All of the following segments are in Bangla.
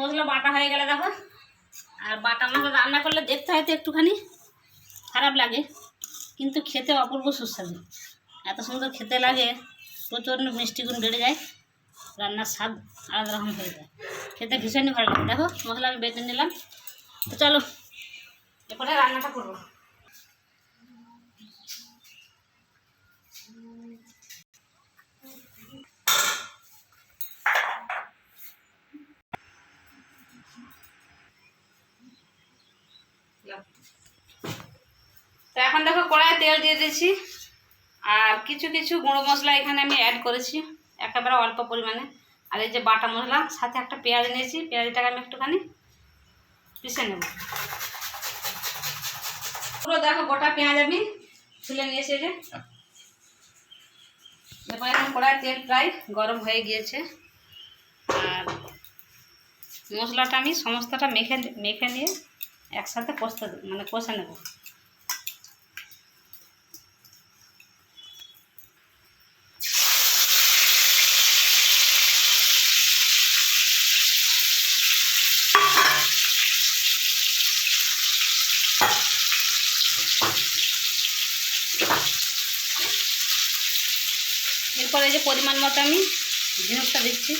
মশলা বাটা হয়ে গেলে দেখো। আর বাটা মশলা রান্না করলে দেখতে হয়তো একটুখানি খারাপ লাগে, কিন্তু খেতে অপূর্ব সুস্বাদু। এত সুন্দর খেতে লাগে, প্রচণ্ড মিষ্টি গুণ বেড়ে যায়, রান্নার স্বাদ আলাদা রকম হয়ে যায়। খেতে ভীষণই ভালো লাগে। দেখো, মশলা আমি বেটে নিলাম। তো চলো, এরপরে রান্নাটা করব। তো এখন দেখো কড়াইয়ে তেল দিয়ে দিয়েছি। আর কিছু কিছু গুঁড়ো মশলা এখানে আমি অ্যাড করেছি, একেবারে অল্প পরিমাণে। আর এই যে বাটা মশলা, সাথে একটা পেঁয়াজ নিয়েছি, পেঁয়াজটাকে আমি একটুখানি পিষে নেব। পুরো দেখো গোটা পেঁয়াজ আমি তুলে নিয়েছি যে। এরপর এখন কড়াই তেল প্রায় গরম হয়ে গিয়েছে। আর মশলাটা আমি সমস্তটা মেখে মেখে নিয়ে একসাথে কষতে মানে কষে নেব। এরপরে যে পরিমাণ মতো আমি ঝিনুকটা দিচ্ছি।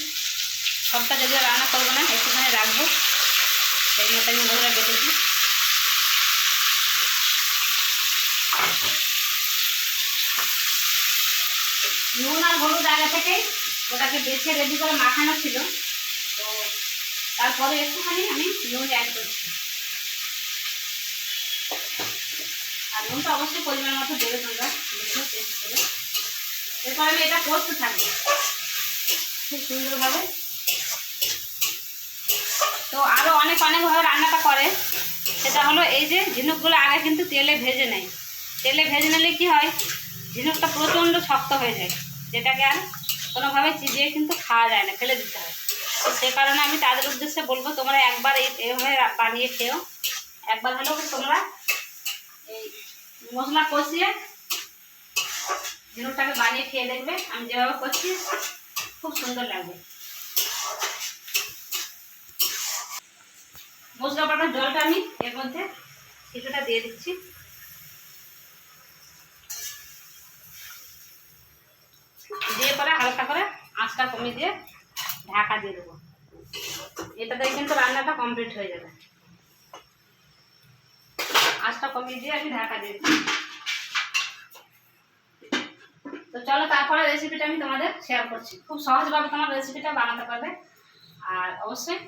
সবটা যদি রান্না করব না, একটুখানি রাখব। সেই মতো আমি মশলা বেটেছি নুন আর হলুদ আগে থেকে ওটাকে বেছে রেডি করে মাখানো ছিল। তো তারপরে একটুখানি আমি নুন অ্যাড করছি। আর নুনটা অবশ্যই পরিমাণ মতো দেবে তোমরা এরপর আমি এটা করতে থাকব। খুব সুন্দরভাবে। তো আরও অনেক অনেকভাবে রান্নাটা করে। সেটা হলো এই যে ঝিনুকগুলো আগে কিন্তু তেলে ভেজে নেয়। তেলে ভেজে নিলে কি হয়? ঝিনুকটা প্রচণ্ড শক্ত হয়ে যায়। যেটাকে আর কোনোভাবে চিবিয়ে কিন্তু খাওয়া যায় না, ফেলে দিতে হয়। তো সে কারণে আমি তাদের উদ্দেশ্যে বলব, তোমরা একবার এই এভাবে বানিয়ে খেও। একবার হলেও তোমরা এই মশলা কষিয়ে ঝিনুকটাকে বানিয়ে খেয়ে দেখবে। আমি যেভাবে করছি খুব সুন্দর লাগবে মশলা বাটার জলটা আমি এর মধ্যে কিছুটা দিয়ে দিচ্ছি। দিয়ে পরে হালকা করে আঁচটা কমিয়ে দিয়ে ঢাকা দিয়ে দেবো। এটাতে কিন্তু রান্নাটা কমপ্লিট হয়ে যাবে। আঁচটা কমিয়ে দিয়ে আমি ঢাকা দিয়ে দিচ্ছি। তো চলো তারপরে রেসিপিটা আমি তোমাদের শেয়ার করছি। খুব সহজভাবে তোমার রেসিপিটা বানাতে পারবে। আর অবশ্যই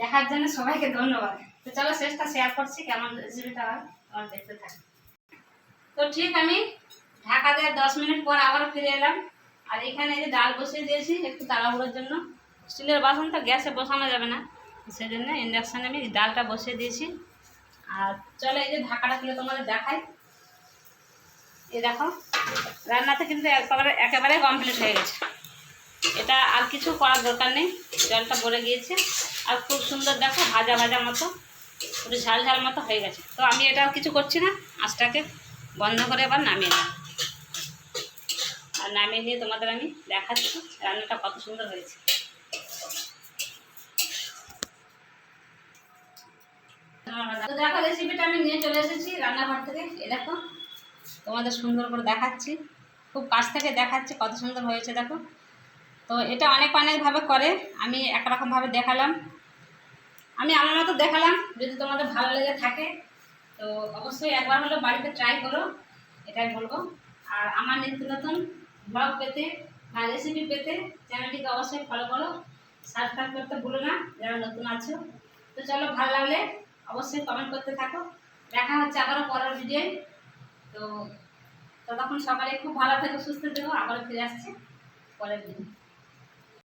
দেখার জন্য সবাইকে ধন্যবাদ। তো চলো শেষটা শেয়ার করছি, কেমন রেসিপিটা তোমার দেখতে থাকো। তো ঠিক আমি ঢাকা দিয়ে দশ মিনিট পর আবারও ফিরে এলাম। আর এখানে এই যে ডাল বসিয়ে দিয়েছি, একটু তাড়াহুড়োর জন্য। স্টিলের বাসন তো গ্যাসে বসানো যাবে না, সেজন্য ইন্ডাকশানে আমি ডালটা বসিয়ে দিয়েছি। আর চলো এই যে ঢাকাটা খুলে তোমাদের দেখাই। এই দেখো, রান্নাতে কিন্তু একেবারে একেবারে কমপ্লিট হয়ে গেছে। এটা আর কিছু করার দরকার নেই, জলটা ভরে গিয়েছে। আর খুব সুন্দর দেখো, ভাজা ভাজা মতো। একটু ঝাল ঝাল মতো হয়ে গেছে। তো আমি এটা কিছু করছি না, আঁচটাকে বন্ধ করে আবার নামিয়ে নিই আর নামিয়ে নিয়ে তোমাদের আমি দেখাচ্ছি রান্নাটা কত সুন্দর হয়েছে। দেখো রেসিপিটা আমি নিয়ে চলে এসেছি রান্নাঘর থেকে। এ দেখো, তোমাদের সুন্দর করে দেখাচ্ছি। খুব কাছ থেকে দেখাচ্ছি কত সুন্দর হয়েছে, দেখো। তো এটা অনেক অনেকভাবে করে, আমি একরকমভাবে দেখালাম। আমি আমার মতো দেখালাম, যদি তোমাদের ভালো লেগে থাকে, তো অবশ্যই একবার হলো বাড়িতে ট্রাই করো, এটাই বলব। আর আমার নিত্য নতুন ব্লগ পেতে বা রেসিপি পেতে চ্যানেলটিকে অবশ্যই ফলো করো সাবস্ক্রাইব করতে ভুলো না, যারা নতুন আছো। তো চলো, ভালো লাগলে অবশ্যই কমেন্ট করতে থাকো। দেখা হচ্ছে আবারও পরের ভিডিও তো ততক্ষণ সকালে খুব ভালো থেকো, সুস্থ থেকো, আবারও ফিরে আসছে। পরের দিন